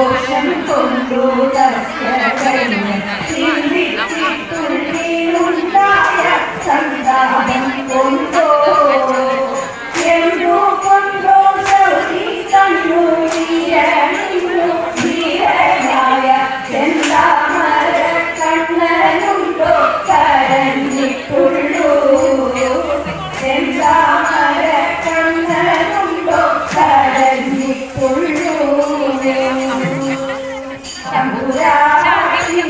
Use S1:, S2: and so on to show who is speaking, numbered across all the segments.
S1: devoción തമ്പുരാട്ടി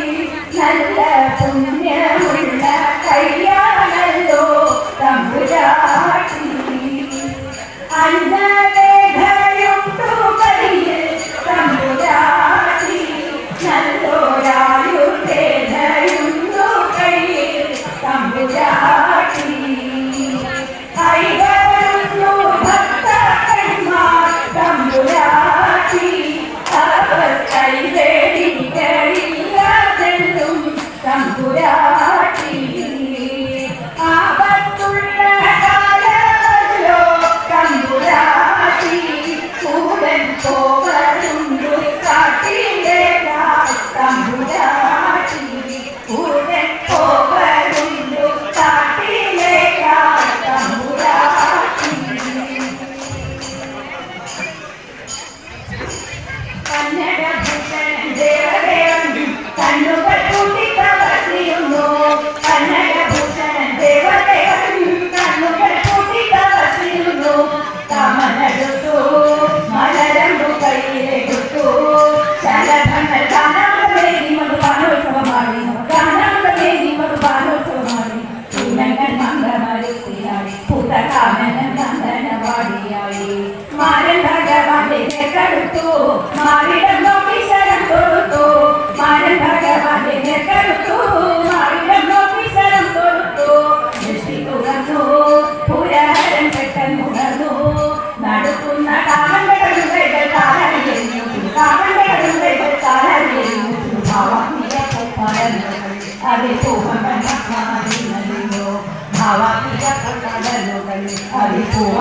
S1: നല്ല പുണ്യമുള്ള ഭഗവാന്റെ കടുത്തു മാറിടം ಭಾವ ಕನ್ನಡದಲ್ಲಿ ಹರಿಸುವ